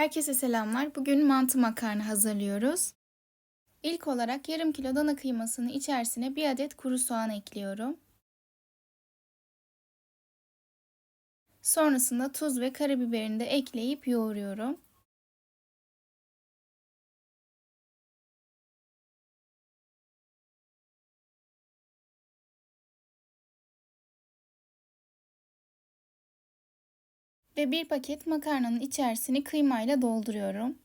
Herkese selamlar. Bugün mantı makarna hazırlıyoruz. İlk olarak yarım kilo dana kıymasının içerisine bir adet kuru soğan ekliyorum. Sonrasında tuz ve karabiberini de ekleyip yoğuruyorum. Ve bir paket makarnanın içerisini kıymayla dolduruyorum.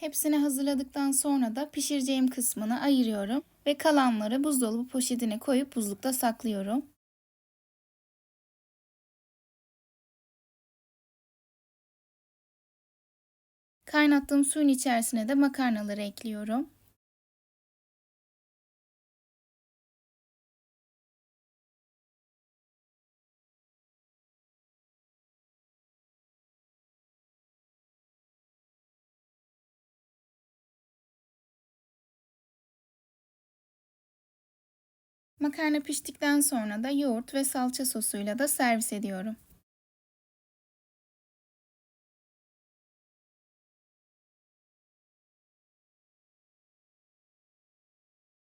Hepsini hazırladıktan sonra da pişireceğim kısmını ayırıyorum ve kalanları buzdolabı poşetine koyup buzlukta saklıyorum. Kaynattığım suyun içerisine de makarnaları ekliyorum. Makarna piştikten sonra da yoğurt ve salça sosuyla da servis ediyorum.